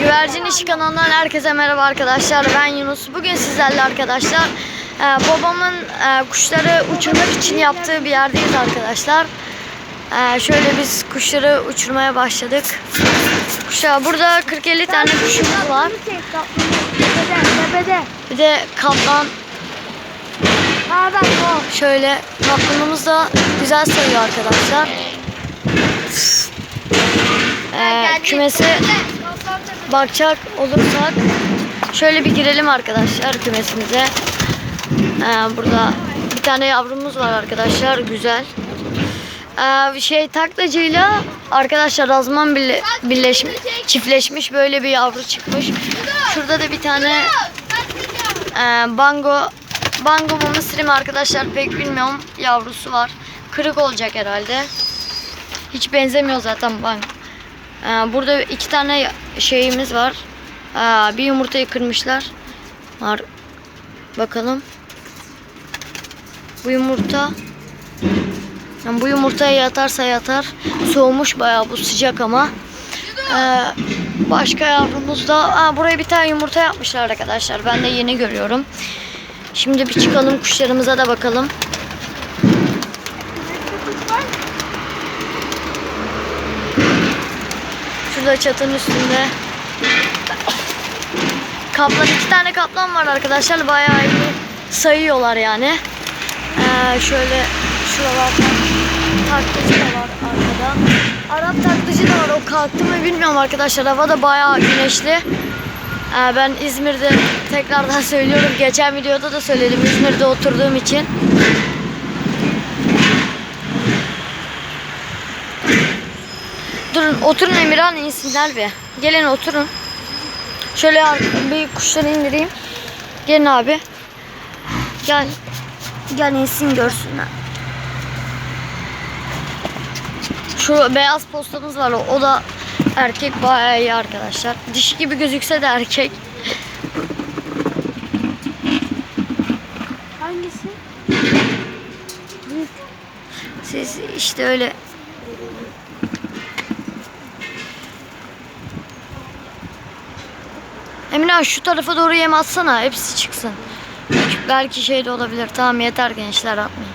Güvercin İşi kanalından herkese merhaba arkadaşlar. Ben Yunus. Bugün sizlerle arkadaşlar e, babamın e, kuşları uçurmak için yaptığı bir yerdeyiz arkadaşlar. E, şöyle biz kuşları uçurmaya başladık. Kuşa burada 40-50 tane kuşumuz var. Bir de kaplan şöyle kaplanımız da güzel sayıyor arkadaşlar. E, kümesi bakacak olursak şöyle bir girelim arkadaşlar kümesimize. Ee, burada bir tane yavrumuz var arkadaşlar güzel. Ee, şey taklacıyla arkadaşlar azman birle, birleşmiş, çiftleşmiş böyle bir yavru çıkmış. Şurada da bir tane e, bango bango mu mısır mı arkadaşlar pek bilmiyorum yavrusu var. Kırık olacak herhalde. Hiç benzemiyor zaten bango. Ee, burada iki tane şeyimiz var. Ee, bir yumurtayı kırmışlar. Var. Bakalım. Bu yumurta yani bu yumurtaya yatarsa yatar. Soğumuş bayağı bu sıcak ama. Ee, başka yavrumuz da Aa, buraya bir tane yumurta yapmışlar arkadaşlar. Ben de yeni görüyorum. Şimdi bir çıkalım kuşlarımıza da bakalım. Şurada çatının üstünde. Kaplan iki tane kaplan var arkadaşlar. Bayağı iyi sayıyorlar yani. Ee, şöyle şuralarda taklıcı da var arkada. Arap taklıcı da var. O kalktı mı bilmiyorum arkadaşlar. Hava da bayağı güneşli. Ee, ben İzmir'de tekrardan söylüyorum. Geçen videoda da söyledim. İzmir'de oturduğum için. Durun oturun Emirhan insinler bir. Gelin oturun. Şöyle bir kuşları indireyim. Gelin abi. Gel. Gel insin görsünler. Şu beyaz postamız var. O, o da erkek bayağı iyi arkadaşlar. Dişi gibi gözükse de erkek. Hangisi? Siz işte öyle Emine şu tarafa doğru yem atsana. Hepsi çıksın. Belki şey de olabilir. Tamam yeter gençler atmayın.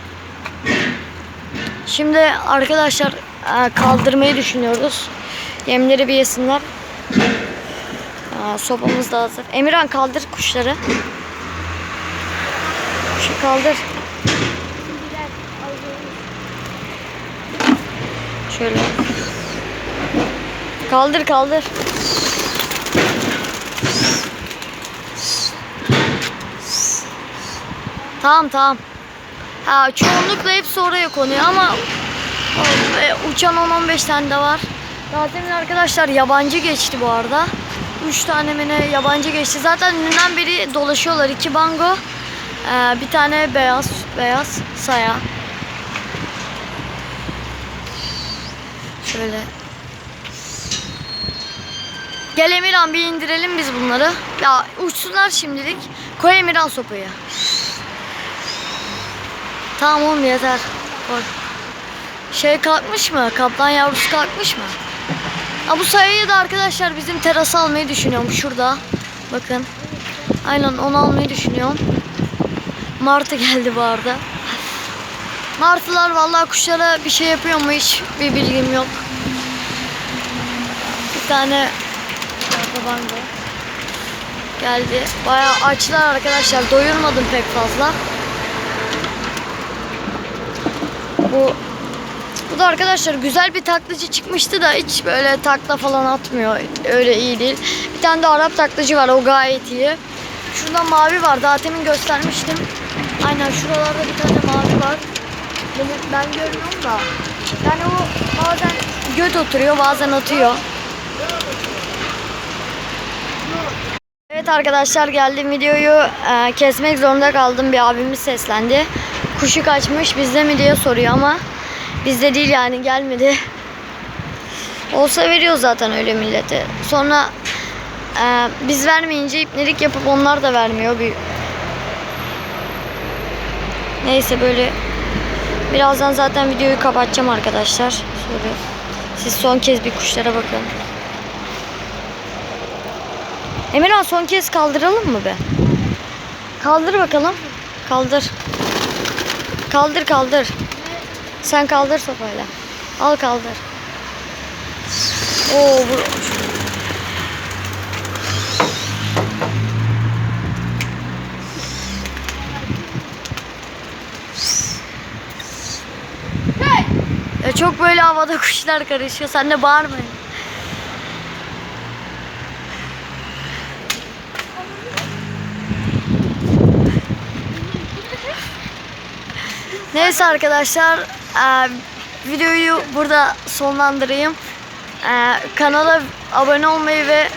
Şimdi arkadaşlar e, kaldırmayı düşünüyoruz. Yemleri bir yesinler. Aa, Sopamız da hazır. Emirhan kaldır kuşları. Kuşu kaldır. Şöyle. Kaldır kaldır. Tamam tamam. Ha, çoğunlukla hepsi oraya konuyor ama e, uçan 10-15 tane de var. Daha demin arkadaşlar yabancı geçti bu arada. 3 tane mi ne yabancı geçti. Zaten dünden beri dolaşıyorlar. iki bango. e, bir tane beyaz beyaz saya. Şöyle. Gel Emirhan bir indirelim biz bunları. Ya uçsunlar şimdilik. Koy Emirhan sopayı. Tamam oğlum yeter. Koy. Şey kalkmış mı? Kaplan yavrusu kalkmış mı? Ha, bu sayıyı da arkadaşlar bizim terasa almayı düşünüyorum şurada. Bakın. Aynen onu almayı düşünüyorum. Martı geldi bu arada. Martılar vallahi kuşlara bir şey yapıyor mu hiç bir bilgim yok. Bir tane bango geldi. Bayağı açlar arkadaşlar. Doyurmadım pek fazla. Bu bu da arkadaşlar güzel bir taklacı çıkmıştı da hiç böyle takla falan atmıyor. Öyle iyi değil. Bir tane de Arap taklacı var. O gayet iyi. Şurada mavi var. Daha temin göstermiştim. Aynen şuralarda bir tane mavi var. Benim, ben görmüyorum da. Yani o bazen göt oturuyor bazen atıyor. Evet arkadaşlar geldim videoyu e, kesmek zorunda kaldım. Bir abimiz seslendi. Kuşu kaçmış bizde mi diye soruyor ama bizde değil yani gelmedi. Olsa veriyor zaten öyle millete. Sonra e, biz vermeyince ipnelik yapıp onlar da vermiyor. Bir... Neyse böyle birazdan zaten videoyu kapatacağım arkadaşlar. Şöyle siz son kez bir kuşlara bakın. Emirhan son kez kaldıralım mı be? Kaldır bakalım. Kaldır. Kaldır kaldır. Sen kaldır sopayla. Al kaldır. Oo bu Ya çok böyle havada kuşlar karışıyor. Sen de bağırma. Neyse arkadaşlar eee, videoyu burada sonlandırayım. Eee, kanala abone olmayı ve